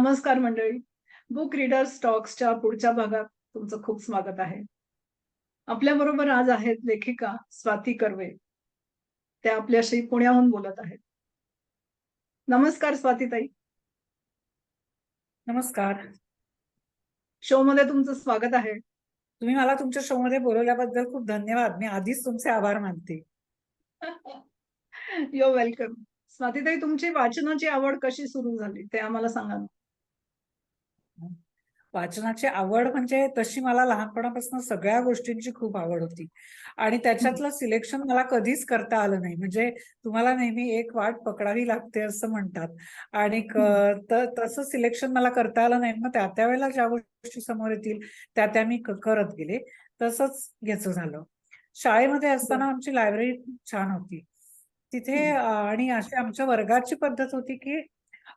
नमस्कार मंडळी. Book readers टॉक्सच्या पुढच्या भागात तुमचं खूप स्वागत आहे. आपल्या बरोबर आज आहेत लेखिका स्वाती कर्वे. त्या आपल्याशी पुण्याहून बोलत आहेत. नमस्कार स्वातीताई. नमस्कार. शो मध्ये तुमचं स्वागत आहे. तुम्ही मला तुमच्या शो मध्ये बोलवल्याबद्दल खूप धन्यवाद. मी आधीच तुमचे आभार मानते. यो वेलकम स्वातीताई तुमची वाचनाची आवड कशी सुरू झाली? ते आम्हाला सांगा. वाचनाची आवड म्हणजे तशी मला लहानपणापासून सगळ्या गोष्टींची खूप आवड होती. आणि त्याच्यातलं सिलेक्शन मला कधीच करता आलं नाही. म्हणजे तुम्हाला नेहमी एक वाट पकडावी लागते असं म्हणतात. आणि तसं सिलेक्शन मला करता आलं नाही. मग त्या त्या वेळेला ज्या गोष्टी समोर येतील त्या त्या मी करत गेले. तसंच याचं झालं. शाळेमध्ये असताना आमची लायब्ररी खूप छान होती. तिथे आणि अशी आमच्या वर्गाची पद्धत होती की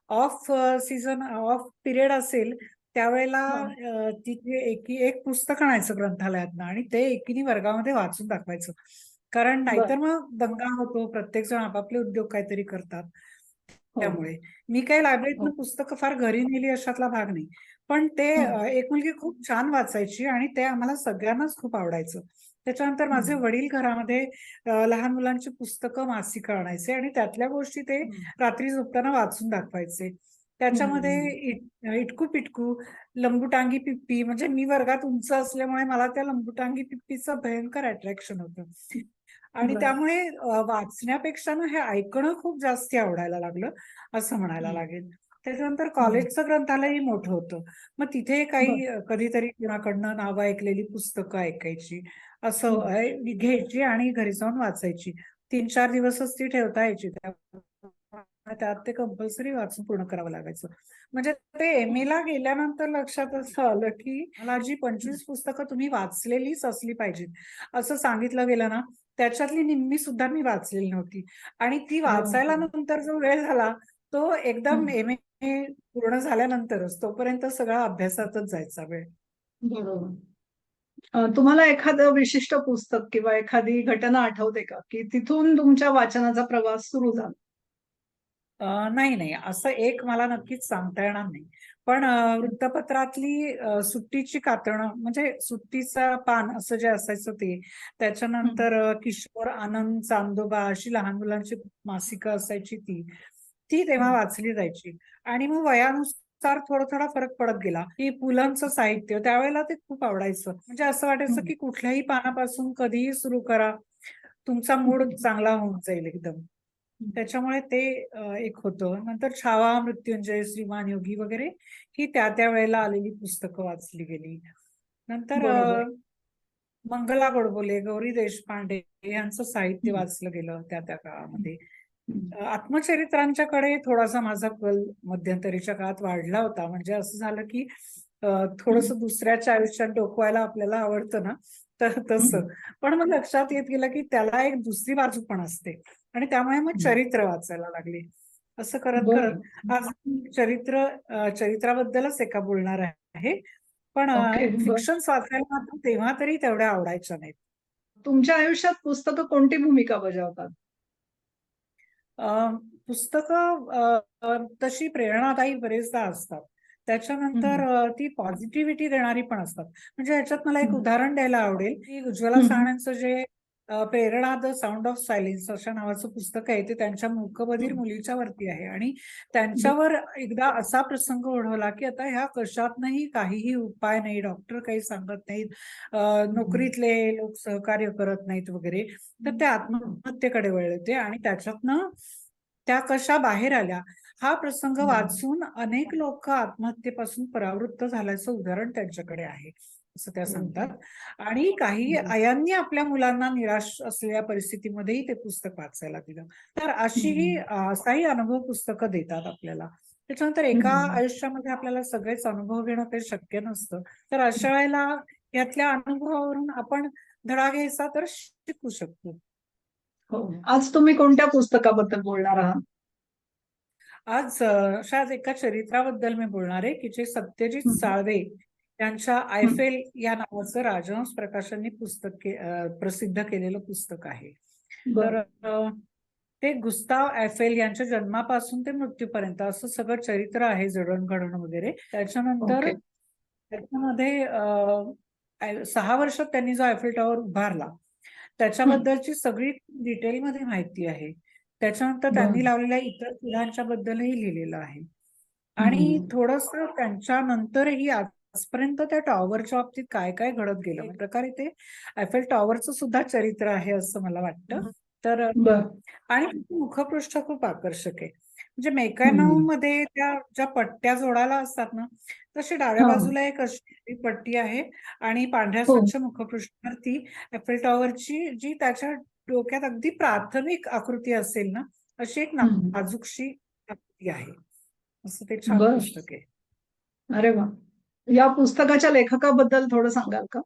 ऑफ सीझन ऑफ पिरियड असेल त्यावेळेला तिथे एकी एक पुस्तक आणायचं ग्रंथालयातनं आणि ते एकीने वर्गामध्ये वाचून दाखवायचं. कारण नाहीतर मग दंगा होतो प्रत्येक जण आपापले उद्योग काहीतरी करतात. हो. त्यामुळे. मी काही लायब्ररीतनं हो. पुस्तकं फार घरी नेली अशातला भाग नाही. पण ते एक मुलगी खूप छान वाचायची आणि ते आम्हाला सगळ्यांनाच खूप आवडायचं त्याच्यानंतर माझे. वडील घरामध्ये लहान मुलांची पुस्तकं मासिकं आणायचे आणि त्यातल्या गोष्टी ते. रात्री झोपताना वाचून दाखवायचे त्याच्यामध्ये इटकू पिटकू लंबुटांगी पिप्पी म्हणजे मी वर्गात उंच असल्यामुळे मला त्या लंबुटांगी पिप्पीचं भयंकर अट्रॅक्शन होतं आणि. त्यामुळे वाचण्यापेक्षा ना हे ऐकणं खूप जास्ती आवडायला लागलं असं म्हणायला. लागेल त्याच्यानंतर कॉलेजचं ग्रंथालयही मोठं होतं. मग तिथे काही कधीतरी कुणाकडनं नावं ऐकलेली पुस्तकं ऐकायची. असं घ्यायची आणि घरी जाऊन वाचायची. तीन चार दिवसच ती ठेवता यायची. त्यात ते कंपल्सरी वाचून पूर्ण करावं लागायचं. म्हणजे ते एम ला गेल्यानंतर लक्षात असं आलं की मला जी पंचवीस पुस्तकं तुम्ही वाचलेलीच असली पाहिजेत. असं सांगितलं गेलं ना त्याच्यातली निम्मी सुद्धा मी वाचलेली नव्हती. आणि ती वाचायला नंतर जो वेळ झाला तो एकदम. एम ए पूर्ण झाल्यानंतरच तोपर्यंत सगळा अभ्यासातच जायचा वेळ. बरोबर. तुम्हाला एखादं विशिष्ट पुस्तक किंवा एखादी घटना आठवते का? की तिथून तुमच्या वाचनाचा प्रवास सुरू झाला? नाही नाही. असं एक मला नक्कीच सांगता येणार नाही. पण वृत्तपत्रातली सुट्टीची कातरणं म्हणजे सुट्टीचा पान असं जे असायचं ते त्याच्यानंतर किशोर आनंद चांदोबा अशी लहान मुलांची मासिकं असायची ती. ती तेव्हा. वाचली जायची. आणि मग वयानुसार थोडा थोडा फरक पडत गेला की पुलंचं साहित्य त्यावेळेला ते खूप आवडायचं. म्हणजे असं वाटायचं. की कुठल्याही पानापासून कधीही सुरू करा तुमचा मूड चांगला होऊन जाईल एकदम. त्याच्यामुळे ते एक होतं. नंतर छावा मृत्युंजय श्रीमान योगी वगैरे ही त्या त्या वेळेला आलेली पुस्तकं वाचली गेली. नंतर मंगला गोडबोले गौरी देशपांडे यांचं साहित्य. वाचलं गेलं त्या त्या काळामध्ये. आत्मचरित्रांच्याकडे थोडासा माझा कल मध्यंतरीच्या काळात वाढला होता. म्हणजे असं झालं की थोडस दुसऱ्याच्या आयुष्यात डोकवायला आपल्याला आवडतं ना तर तसं. पण मग लक्षात येत गेलं की त्याला एक दुसरी बाजू पण असते. आणि त्यामुळे मग. चरित्र वाचायला लागले. असं करत. करत आज चरित्र चरित्राबद्दलच एका बोलणार आहे. पण. फिक्शन वाचायला मात्र तेव्हा तरी तेवढ्या आवडायच्या नाहीत. तुमच्या आयुष्यात पुस्तकं कोणती भूमिका बजावतात? पुस्तकं तशी प्रेरणादायी बरेचदा असतात त्याच्यानंतर ती पॉझिटिव्हिटी देणारी पण असतात म्हणजे ह्याच्यात मला एक. उदाहरण द्यायला आवडेल की उज्ज्वला हम्म. साहण्यांचं जे प्रेरणा द साऊंड ऑफ सायलेन्स अशा नावाचं पुस्तक आहे. ते त्यांच्या मूकबधीर. मुलीच्या वरती आहे. आणि त्यांच्यावर एकदा असा प्रसंग ओढवला की आता ह्या कशातनही काहीही उपाय नाही. डॉक्टर काही सांगत नाहीत. अं, नोकरीतले लोक सहकार्य करत नाहीत वगैरे. तर ते आत्महत्येकडे वळले होते आणि त्याच्यातनं त्या कशा बाहेर आल्या हा प्रसंग. वाचून अनेक लोक आत्महत्येपासून परावृत्त झाल्याचं उदाहरण त्यांच्याकडे आहे. असं त्या. सांगतात आणि काही. आयांनी आपल्या मुलांना निराश असलेल्या परिस्थितीमध्येही ते पुस्तक वाचायला दिलं तर अशीही हम्म. असाही अनुभव पुस्तकं देतात आपल्याला त्याच्यानंतर एका. आयुष्यामध्ये आपल्याला सगळेच अनुभव घेणं काही शक्य नसतं तर अशा वेळेला यातल्या अनुभवावरून आपण धडा घ्यायचा तर शिकू शकतो हो आज तुम्ही कोणत्या पुस्तकाबद्दल बोलणार आहात आज अ, शायद एका चरित्राबद्दल मी बोलणार आहे की जे सत्यजित. साळवे यांच्या आयफेल या नावाचं राजहंस प्रकाशनने पुस्तक के- प्रसिद्ध केलेलं पुस्तक आहे. तर ते गुस्ताव ॲफेल यांच्या जन्मापासून ते मृत्यूपर्यंत असं सगळं चरित्र आहे जडणघडण वगैरे. त्याच्यानंतर. त्याच्यामध्ये सहा वर्षात त्यांनी जो आयफेल टॉवर उभारला त्याच्याबद्दलची सगळी डिटेलमध्ये माहिती आहे. त्याच्यानंतर त्यांनी. लावलेल्या इतर फुलांच्या बद्दलही लिहिलेलं आहे. आणि. थोडस त्यांच्यानंतरही आजपर्यंत त्या टॉवरच्या बाबतीत काय काय घडत गेलं एक प्रकारे ते आयफेल टॉवरचं सुद्धा चरित्र आहे असं मला वाटतं तर आणि मुखपृष्ठ खूप आकर्षक आहे म्हणजे मेकॅनो. मध्ये त्या ज्या पट्ट्या जोडायला असतात ना तशी डाव्या. बाजूला एक अशी पट्टी आहे आणि पांढऱ्या हो. स्वच्छ मुखपृष्ठावरती एफेल टॉवरची जी त्याच्या डोक्यात अगदी प्राथमिक आकृती असेल ना अशी एक. नाजूकशी आकृती आहे असं ते छान. पुस्तक आहे अरे वा या पुस्तकाच्या लेखकाबद्दल थोडं सांगाल का?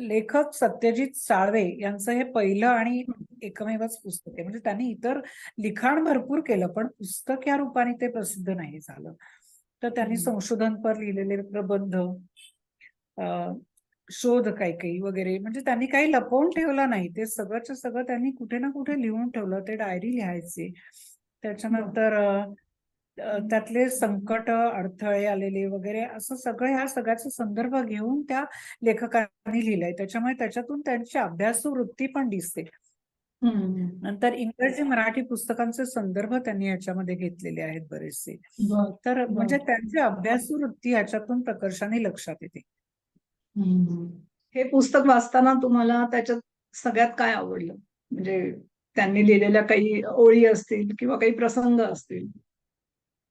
लेखक सत्यजित साळवे यांचं हे पहिलं आणि एकमेवच पुस्तक आहे. म्हणजे त्यांनी इतर लिखाण भरपूर केलं पण पुस्तक या रूपाने ते प्रसिद्ध नाही झालं. तर त्यांनी. संशोधनपर लिहिलेले प्रबंध शोध काही काही वगैरे म्हणजे त्यांनी काही लपवून ठेवलं नाही. ते सगळंच्या सगळं त्यांनी कुठे ना कुठे लिहून ठेवलं. ते डायरी लिहायचे. त्याच्यानंतर त्यातले संकट अडथळे आलेले वगैरे असं सगळं ह्या सगळ्याचा संदर्भ घेऊन त्या लेखकांनी लिहिलंय त्याच्यामुळे त्याच्यातून त्यांची अभ्यासू वृत्ती पण दिसते. नंतर इंग्रजी मराठी पुस्तकांचे संदर्भ त्यांनी याच्यामध्ये घेतलेले आहेत बरेचसे बर. तर. म्हणजे त्यांची अभ्यासू वृत्ती याच्यातून प्रकर्षाने लक्षात येते. हे पुस्तक वाचताना तुम्हाला त्याच्यात सगळ्यात काय आवडलं म्हणजे त्यांनी लिहिलेल्या काही ओळी असतील किंवा काही प्रसंग असतील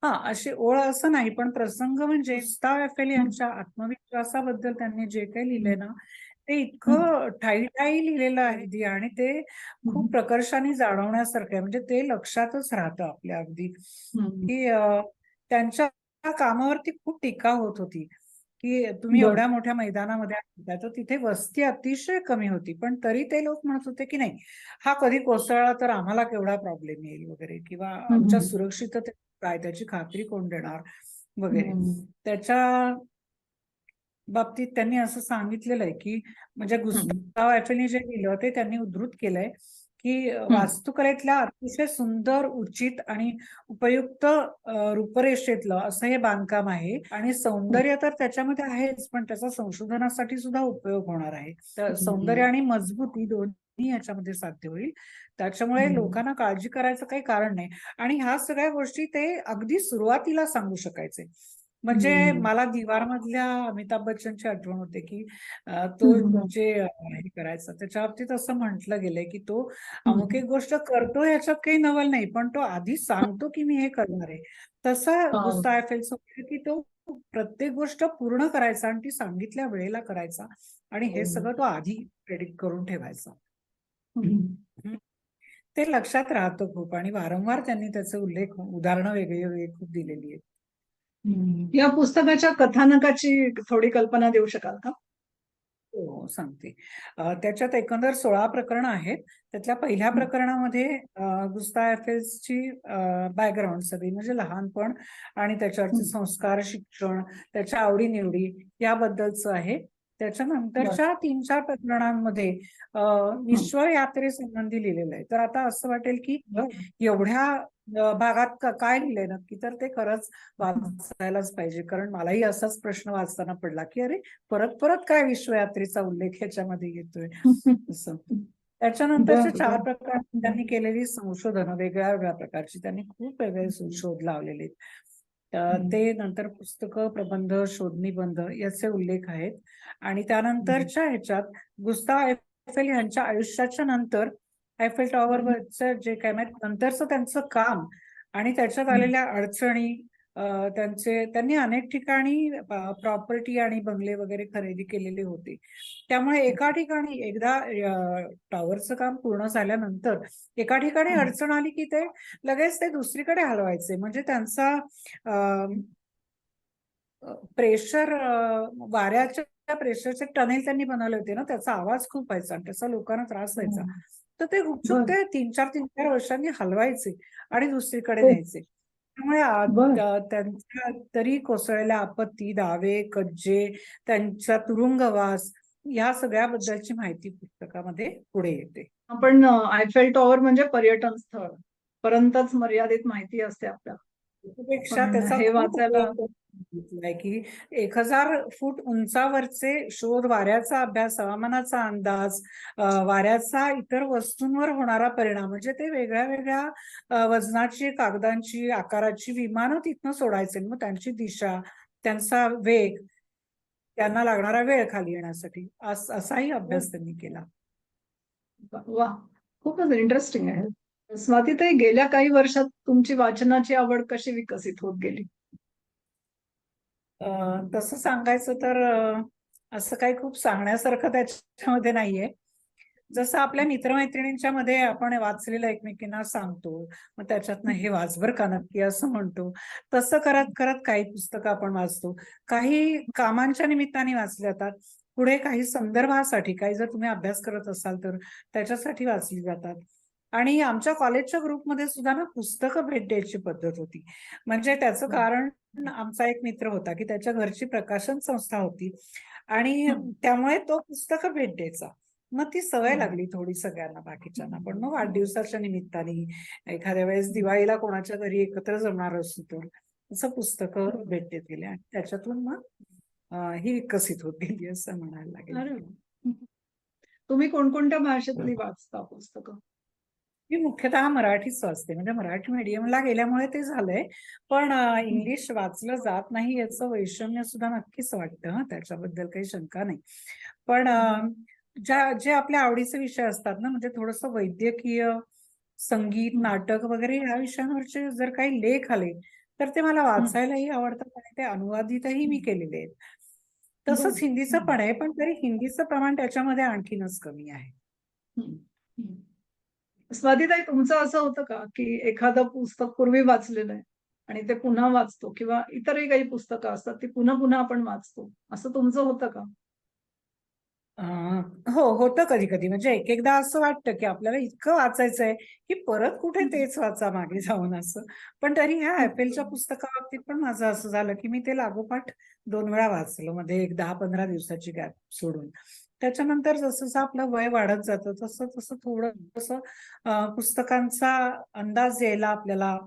हा अशी ओळ असं नाही पण प्रसंग म्हणजे एफेल यांच्या आत्मविश्वासाबद्दल त्यांनी जे काही लिहिलंय ना ते इतकं ठाई ठाई लिहिलेलं आहे ती आणि ते खूप प्रकर्षाने जाणवण्यासारखं आहे म्हणजे ते लक्षातच राहतं आपल्या अगदी. की त्यांच्या कामावरती खूप टीका होत होती की तुम्ही. एवढ्या मोठ्या मैदानामध्ये तर तिथे वस्ती अतिशय कमी होती पण तरी ते लोक म्हणत होते की नाही हा कधी कोसळला तर आम्हाला केवढा प्रॉब्लेम येईल वगैरे किंवा आमच्या. सुरक्षितते काय त्याची खात्री कोण देणार वगैरे. त्याच्या बाबतीत त्यांनी असं सांगितलेलं आहे की म्हणजे गुस्ताव ॲफेलने जे लिहिलं ते त्यांनी उद्धृत केलंय की वास्तुकलेतल्या अतिशय सुंदर उचित आणि उपयुक्त रूपरेषेतलं असं हे बांधकाम आहे आणि सौंदर्य तर त्याच्यामध्ये आहेच पण त्याचा संशोधनासाठी सुद्धा उपयोग होणार आहे तर. सौंदर्य आणि मजबूती दोन्ही याच्यामध्ये साध्य होईल त्याच्यामुळे. लोकांना काळजी करायचं काही कारण नाही आणि ह्या सगळ्या गोष्टी ते अगदी सुरुवातीला सांगू शकायचे म्हणजे. मला दिवार मधल्या अमिताभ बच्चनची आठवण होते की तो हम्म. जे अं, हे करायचा त्याच्या बाबतीत असं म्हटलं गेलंय की तो अमुक एक गोष्ट करतो ह्याच्यात काही नवल नाही पण तो आधी सांगतो की मी हे करणार आहे तसं हा. होतं की तो प्रत्येक गोष्ट पूर्ण करायचा आणि ती सांगितल्या वेळेला करायचा आणि हे हम्म. सगळं तो आधी प्रेडिक्ट करून ठेवायचा. ते लक्षात राहतं खूप आणि वारंवार त्यांनी त्याचे उल्लेख उदाहरणं वेगळी वेगळी खूप दिलेली आहेत. या पुस्तकाच्या कथानकाची थोडी कल्पना देऊ शकाल का हो सांगते त्याच्यात एकंदर सोळा प्रकरणं आहेत त्यातल्या पहिल्या. प्रकरणामध्ये अ, गुस्ताव एफेल्सची बॅकग्राऊंड सगळी म्हणजे लहानपण आणि त्याच्यावरचे. संस्कार शिक्षण त्याच्या आवडीनिवडी याबद्दलचं आहे त्याच्यानंतरच्या तीन चार प्रकरणांमध्ये अ, विश्व यात्रेसंबंधी लिहिलेलं आहे. तर आता असं वाटेल की एवढ्या भागात काय लिहिलंय नक्की? तर ते खरंच वाचायलाच पाहिजे. कारण मलाही असाच प्रश्न वाचताना पडला की अरे परत परत काय विश्वयात्रेचा उल्लेख ह्याच्यामध्ये येतोय? असं. त्याच्यानंतरचे बरं, चार. प्रकार त्यांनी केलेली संशोधनं वेगळ्या वेगळ्या प्रकारची त्यांनी खूप वेगळे शो- शोध लावलेले. ते नंतर पुस्तकं प्रबंध शोधनिबंध याचे उल्लेख आहेत. आणि त्यानंतरच्या ह्याच्यात गुस्ताव एफेल यांच्या आयुष्याच्या नंतर ऐफेल टॉवरवरचं जे काय माहीत नंतरचं त्यांचं काम आणि त्याच्यात. आलेल्या अडचणी त्यांचे त्यांनी अनेक ठिकाणी प्रॉपर्टी आणि बंगले वगैरे खरेदी केलेले होते त्यामुळे एका ठिकाणी एकदा टॉवरचं काम पूर्ण झाल्यानंतर एका ठिकाणी. अडचण आली की ते लगेच ते दुसरीकडे हलवायचे म्हणजे त्यांचा प्रेशर वाऱ्याच्या प्रेशरचे टनेल त्यांनी बनवले होते ना त्याचा आवाज खूप व्हायचा आणि त्याचा लोकांना त्रास व्हायचा तर ते गुपचूप. ते तीन चार तीन चार वर्षांनी हलवायचे आणि दुसरीकडे हो. न्यायचे त्यामुळे आ- त्यांच्या तरी कोसळलेल्या आपत्ती दावे कज्जे त्यांचा तुरुंगवास या सगळ्याबद्दलची माहिती पुस्तकामध्ये पुढे येते. आपण आयफेल टॉवर म्हणजे पर्यटन स्थळ. पर्यंतच मर्यादित माहिती असते आपल्याला. पण त्याचा हे वाचायला- की एक हजार फूट उंचावरचे शोध वाऱ्याचा अभ्यास हवामानाचा अंदाज वाऱ्याचा इतर वस्तूंवर होणारा परिणाम म्हणजे ते वेगळ्या वेगळ्या वजनाची कागदांची आकाराची विमानं तिथनं सोडायचे. मग त्यांची दिशा त्यांचा वेग त्यांना लागणारा वेळ खाली येण्यासाठी. अस- असाही अभ्यास त्यांनी केला. वा खूपच इंटरेस्टिंग आहे. स्वातीताई गेल्या काही वर्षात तुमची वाचनाची आवड कशी विकसित होत गेली? तसं सांगायचं तर असं काही खूप सांगण्यासारखं त्याच्यामध्ये नाहीये. जसं आपल्या मित्रमैत्रिणींच्या मध्ये आपण वाचलेलं एकमेकींना सांगतो मग त्याच्यातनं हे वाच बर का नक्की असं म्हणतो. तसं करत करत काही पुस्तकं आपण वाचतो. काही कामांच्या निमित्ताने वाचली जातात. पुढे काही संदर्भासाठी काही जर तुम्ही अभ्यास करत असाल तर त्याच्यासाठी वाचली जातात. आणि आमच्या कॉलेजच्या ग्रुपमध्ये सुद्धा ना पुस्तकं भेट द्यायची पद्धत होती. म्हणजे त्याचं कारण आमचा एक मित्र होता की त्याच्या घरची प्रकाशन संस्था होती आणि. त्यामुळे तो पुस्तकं भेट द्यायचा. मग ती सवय. लागली थोडी सगळ्यांना बाकीच्यांना. पण मग वाढदिवसाच्या निमित्ताने एखाद्या वेळेस दिवाळीला कोणाच्या घरी एकत्र जमणार असू तर असं पुस्तकं भेट देत गेले आणि त्याच्यातून मग ही विकसित होत गेली असं म्हणायला लागेल. तुम्ही कोणकोणत्या भाषेतली वाचता पुस्तकं? मी मुख्यतः मराठीच वाचते म्हणजे मराठी मीडियमला गेल्यामुळे ते झालंय. पण इंग्लिश वाचलं जात नाही याचं वैषम्य सुद्धा नक्कीच वाटतं त्याच्याबद्दल काही शंका नाही. पण ज्या जे आपल्या आवडीचे विषय असतात ना म्हणजे थोडस वैद्यकीय संगीत नाटक वगैरे ह्या विषयांवरचे जर काही लेख आले तर ते मला वाचायलाही आवडतात आणि ते अनुवादितही मी केलेले आहेत. तसंच. हिंदीचं. पण आहे पण तरी हिंदीचं प्रमाण त्याच्यामध्ये आणखीनच कमी आहे. स्वातीताई तुमचं असं होतं का की एखादं पुस्तक पूर्वी वाचलेलं आहे आणि ते पुन्हा वाचतो किंवा इतरही काही पुस्तकं असतात ती पुन्हा पुन्हा आपण वाचतो? असं तुमचं होतं का? हो होतं कधी कधी म्हणजे एक एकदा असं वाटतं की आपल्याला इतकं वाचायचंय की परत कुठे. तेच वाचा मागे जाऊन असं. पण तरी ह्या ऍपेलच्या पुस्तकाबाबतीत पण माझं असं झालं की मी ते लागोपाठ दोन वेळा वाचलं मध्ये एक दहा पंधरा दिवसाची गॅप सोडून. त्याच्यानंतर जसं जसं आपलं वय वाढत जातं तसं तसं थोडं तसं अं, पुस्तकांचा अंदाज यायला आपल्याला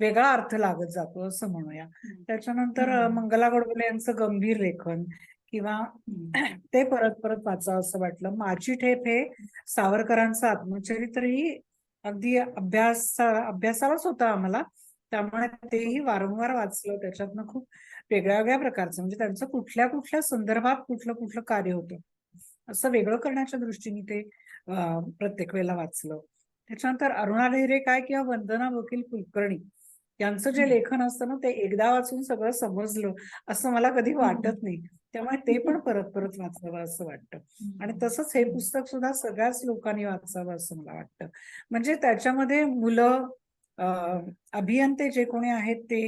वेगळा अर्थ लागत जातो असं म्हणूया. त्याच्यानंतर. मंगला गोडबोले यांचं गंभीर लेखन किंवा. ते परत परत वाचावं असं वाटलं. माझी ठेप हे सावरकरांचं आत्मचरित्रही अगदी अभ्यास अभ्यासालाच होतं आम्हाला. त्यामुळे तेही वारंवार वाचलं. त्याच्यातनं खूप वेगळ्या वेगळ्या प्रकारचं म्हणजे त्यांचं कुठल्या कुठल्या संदर्भात कुठलं कुठलं कार्य होतं. असं वेगळं करण्याच्या दृष्टीने ते प्रत्येक वेळेला वाचलं. त्याच्यानंतर अरुणा ढेरे काय किंवा वंदना वकील कुलकर्णी यांचं जे. लेखन असतं ना ते एकदा वाचून सगळं समजलं असं मला कधी वाटत नाही. त्यामुळे ते पण परत परत वाचावं असं वाटतं. आणि तसंच हे पुस्तक सुद्धा सगळ्याच लोकांनी वाचावं असं मला वाटतं. म्हणजे त्याच्यामध्ये मुलं अभियंते जे कोणी आहेत ते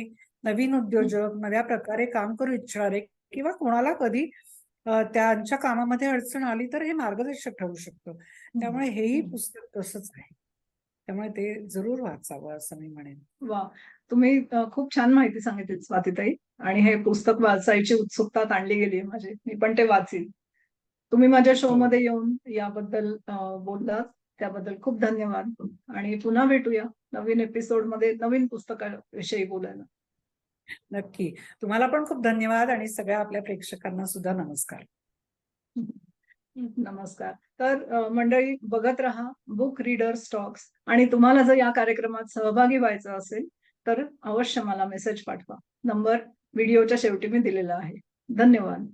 नवीन उद्योजक नव्या प्रकारे काम करू इच्छिणारे किंवा कोणाला कधी त्यांच्या कामामध्ये अडचण आली तर हे मार्गदर्शक ठरू शकतं. त्यामुळे हेही. पुस्तक तसंच आहे. त्यामुळे ते जरूर वाचावं असं मी म्हणेन. वा. तुम्ही खूप छान माहिती सांगितली स्वातीताई आणि हे पुस्तक वाचायची उत्सुकता ताणली गेली आहे माझी. मी पण ते वाचीन. तुम्ही माझ्या शो मध्ये येऊन याबद्दल बोललात त्याबद्दल खूप धन्यवाद. आणि पुन्हा भेटूया नवीन एपिसोडमध्ये नवीन पुस्तकाविषयी बोलायला. नक्की. तुम्हाला पण खूप धन्यवाद आणि सगळ्या आपल्या प्रेक्षकांना सुद्धा नमस्कार. नमस्कार. तर मंडळी बघत राहा बुक रीडर स्टॉक्स आणि तुम्हाला जर या कार्यक्रमात सहभागी व्हायचं असेल तर अवश्य मला मेसेज पाठवा. नंबर व्हिडिओच्या शेवटी मी दिलेला आहे. धन्यवाद.